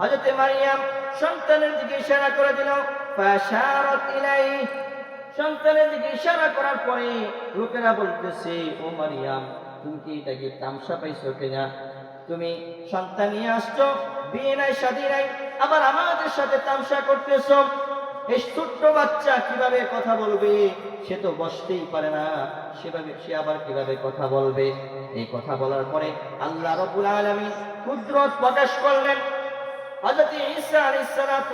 হযরত মারিয়াম সন্তানের দিকে ইশারা করে দিল সন্তানের দিকে ইশারা করার পরে লোকেরা বলতেছে, ও মারিয়াম, তুমি কি এটাকে তামসা পাইছো কিনা? তুমি সন্তান নিয়ে আসছো, বিয়ে নাই, শাদী নাই, আবার আমাদের সাথে তামসা করতেছো। এই ছোট্ট বাচ্চা কীভাবে কথা বলবে? সে তো বসতেই পারে না। সেভাবে সে আবার কীভাবে কথা বলবে? এই কথা বলার পরে আল্লাহ রবুল আলমী কুদরত প্রকাশ করলেন হযরত ঈসা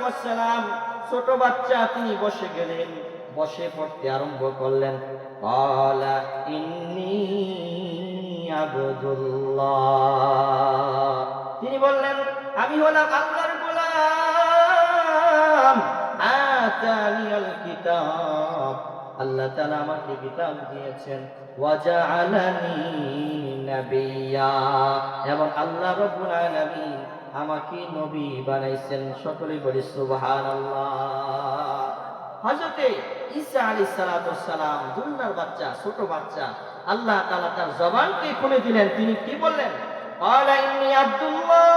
ওয়াস ছোট বাচ্চা, তিনি বসে গেলেন। বসে পড়তে আরম্ভ করলেন। ক্বালা ইন্নী আবদুল্লাহ। তিনি বললেন, আমি হলাম আল্লাহর গোলাম। আতানিয়াল কিতাব। আল্লাহ তাআলা আমাকে কিতাব দিয়েছেন। ওয়াজআলানি এবং আল্লাহ রাব্বুল আলামিন আমাকে নবী বানাইছেন। সকলে বলি সুবহানাল্লাহ। হযরতে ঈসা সালাতু সালাম, দুনিয়ার বাচ্চা, ছোট বাচ্চা, আল্লাহ তাআলা তার জবানকে খুলে দিলেন। তিনি কি বললেন? ক্বালা আব্দুল্লাহ।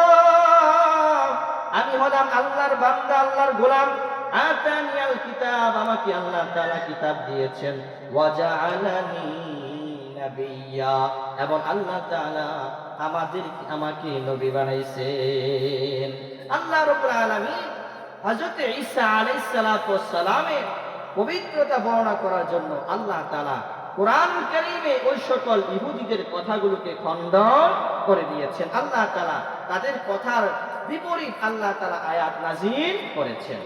আমি হলাম আল্লাহর বান্দা, আল্লাহর গোলাম। আতানিয়াল কিতাব, আমাকে আল্লাহ তাআলা কিতাব দিয়েছেন। ওয়াজআলানি নাবিয়্যা এবং আল্লাহ তাআলা আমাদের আমাকে নবী বানাইছেন। আল্লাহ ঈসা সালামের পবিত্রতা বর্ণনা করার জন্য আল্লাহ তাআলা কোরআন কারীমে ওই সকল ইহুদিদের কথাগুলোকে খণ্ডন করে দিয়েছেন। আল্লাহ তাআলা তাদের কথার বিপরীত আল্লাহ তাআলা আয়াত নাযিল করেছেন।